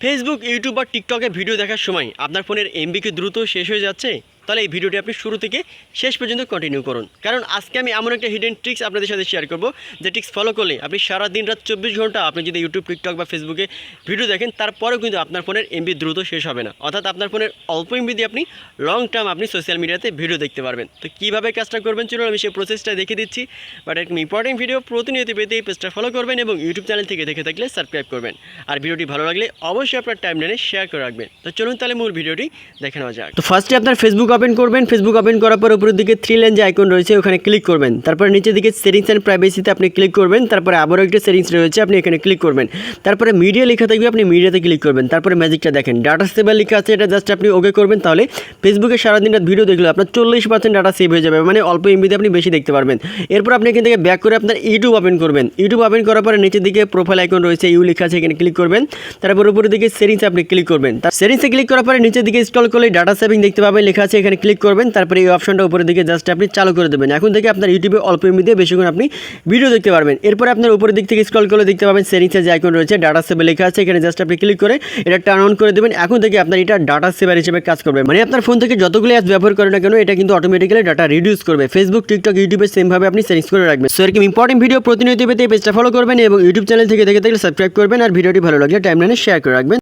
Facebook YouTube বা টিকটকে video দেখার সময় আপনার ফোনের এমবি কি দ্রুত শেষ হয়ে যাচ্ছে? তাহলে এই ভিডিওটি আপনি শুরু থেকে শেষ পর্যন্ত কন্টিনিউ করুন। কারণ আজকে আমি এমন একটা হিডেন ট্রিক্স আপনাদের সাথে শেয়ার করব, যে ট্রিক্স ফলো করলে আপনি সারা দিন রাত চব্বিশ ঘণ্টা আপনি যদি ইউটিউব টিকটক বা ফেসবুকে ভিডিও দেখেন, তারপরেও কিন্তু আপনার ফোনের এমবি দ্রুত শেষ হবে না। অর্থাৎ আপনার ফোনের অল্প এমবি দিয়ে আপনি লং টার্ম আপনি সোশ্যাল মিডিয়াতে ভিডিও দেখতে পারবেন। তো কীভাবে কাজটা করবেন চলুন আমি সেই প্রসেসটা দেখে দিচ্ছি। বাট একদম ইম্পর্টেন্ট ভিডিও প্রতিনিয়ত পেতে এই পেজটা ফলো করবেন এবং ইউটিউব চ্যানেল থেকে দেখে থাকলে সাবস্ক্রাইব করবেন। আর ভিডিওটি ভালো লাগলে অবশ্যই আপনার টাইম লাইনে শেয়ার করে রাখবেন। তো চলুন তাহলে মূল ভিডিওটি দেখে নেওয়া যাক। তো ফার্স্টে আপনার ফেসবুক ওপেন করবেন ফেসবুক ওপেন করার পর উপরের দিকে থ্রি লাইন যে আইকন রয়েছে, ওখানে ক্লিক করবেন। তারপরে নিচের দিকে সেটিংস অ্যান্ড প্রাইভেসিতে আপনি ক্লিক করবেন, তারপরে আবারও একটা সেটিংস রয়েছে, আপনি এখানে ক্লিক করবেন। তারপরে মিডিয়া লেখা থাকবে, আপনি মিডিয়াতে ক্লিক করবেন। তারপরে ম্যাজিকটা দেখেন ডাটা সেভার লেখা আছে, এটা জাস্ট আপনি ওকে করবেন, তাহলে ফেসবুকে সারাদিন ভিডিও দেখলে আপনার চল্লিশ পার্সেন্ট ডাটা সেভ হয়ে যাবে মানে অল্প এমবিতে আপনি বেশি দেখতে পারবেন। এরপর আপনি এখান থেকে ব্যাক করে আপনার ইউটিউব ওপেন করবেন। ইউটিউব ওপেন করার পরে নিচের দিকে প্রোফাইল আইকন রয়েছে ইউ লেখা আছে, এখানে ক্লিক করবেন। তারপর উপরের দিকে সেটিংস আপনি ক্লিক করবেন। তার সেটিংসে ক্লিক করার পরে নিচের দিকে স্ক্রল করলে ডাটা সেভিং দেখতে পাবেন, লেখা আছে এখানে ক্লিক করবেন, তারপরে এই অপশনটা উপরের দিকে জাস্ট আপনি চালু করে দেবেন। এখন থেকে আপনার ইউটিউবে অল্প এমবি দিয়ে বেশিক্ষণ আপনি ভিডিও দেখতে পারবেন। এরপর আপনার উপরের দিক থেকে স্ক্রল করলে দেখতে পাবেন সেটিংসে যে আইকন রয়েছে ডাটা সেভে লেখা আছে, এখানে জাস্ট আপনি ক্লিক করে এটা টার্ন অন করে দেবেন। এখন থেকে আপনার এটা ডাটা সেভার হিসেবে কাজ করবে। মানে আপনার ফোন থেকে যতগুলো অ্যাপস ব্যবহার করেন না কেন, এটা কিন্তু অটোমেটিক্যালি ডাটা রিডিউস করবে। ফেসবুক টিকটক ইউটিউবে সেমভাবে আপনি সেটিংস করে রাখবেন। সো এরকম ইম্পর্টেন্ট ভিডিও প্রতিনিয়ত পেতে পেজটা ফলো করবেন এবং ইউটিউব চ্যানেল থেকে দেখে থাকলে সাবস্ক্রাইব করবেন। আর ভিডিওটি ভালো লাগলে টাইমলাইনে শেয়ার করে রাখবেন।